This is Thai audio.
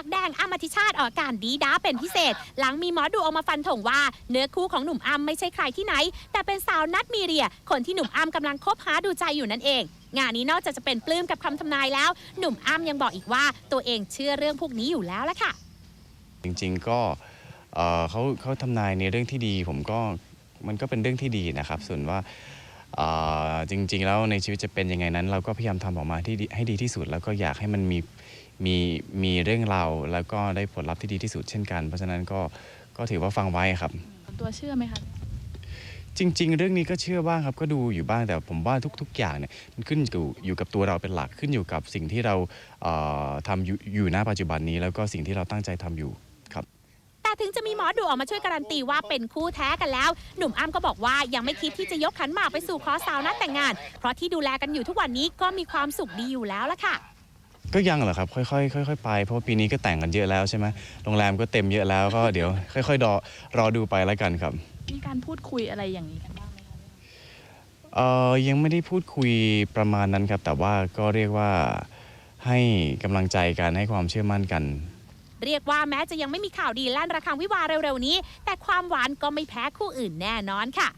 ากแดงอมทิชาติออกอาการดีด้าเป็นพิเศษ หลังมีหมอดูออกมาฟันธงว่า เนื้อคู่ของหนุ่มอ้ำไม่ใช่ใครที่ไหน แต่เป็นสาวนัดมีเรีย คนที่หนุ่มอ้ำกำลังคบหาดูใจอยู่นั่นเอง งานนี้นอกจากจะเป็นปลื้มกับคำทำนายแล้ว หนุ่มอ้ำยังบอกอีกว่าตัวเองเชื่อเรื่องพวกนี้อยู่แล้วละค่ะ จริงๆก็เอ่อเขาเขาทำนายในเรื่องที่ดี ผมก็มันก็เป็นเรื่องที่ดีนะครับ ส่วนว่า จริง ๆ แล้วในชีวิตจะเป็นยังไงนั้น เราก็พยายามทำออกมาที่ดีให้ดีที่สุด แล้วก็อยากให้มันมีมีมีเรื่องราวแล้วก็ได้ผลลัพธ์ที่ดีที่สุดเช่นกัน เพราะฉะนั้นก็ก็ถือว่าฟังไว้ครับตัวเชื่อไหมคะจริง ๆ เรื่องนี้ก็เชื่อบ้างครับก็ดูอยู่บ้างแต่ผมว่าทุก ๆ อย่างเนี่ยมันขึ้นอยู่อยู่กับตัวเราเป็นหลักขึ้นอยู่กับสิ่งที่เราเอ่อทำอยู่อยู่ณปัจจุบันนี้ แล้วก็สิ่งที่เราตั้งใจทำอยู่ครับแต่ ถึงจะมีหมอดูออกมาช่วยการันตีว่าเป็นคู่แท้กันแล้ว หนุ่มอ้ำก็บอกว่ายังไม่คิดที่จะยกขันหมากไปสู่ขอสาวนัดแต่งงาน เพราะที่ดูแลกันอยู่ทุกวันนี้ก็มีความสุขดีอยู่แล้วละค่ะ ก็ยังเหรอครับค่อยๆค่อยๆไปเพราะว่าปีนี้ก็แต่งกันเยอะแล้วใช่ไหมโรงแรมก็เต็มเยอะแล้วก็เดี๋ยว ค่อยๆรอรอดูไปแล้วกันครับ มีการพูดคุยอะไรอย่างนี้กันบ้างไหมคะเอ่อยังไม่ได้พูดคุยประมาณนั้นครับ แต่ว่าก็เรียกว่าให้กำลังใจกันให้ความเชื่อมั่นกัน เรียกว่าแม้จะยังไม่มีข่าวดีลั่นระคังวิวาเร็วๆนี้ แต่ความหวานก็ไม่แพ้คู่อื่นแน่นอนค่ะ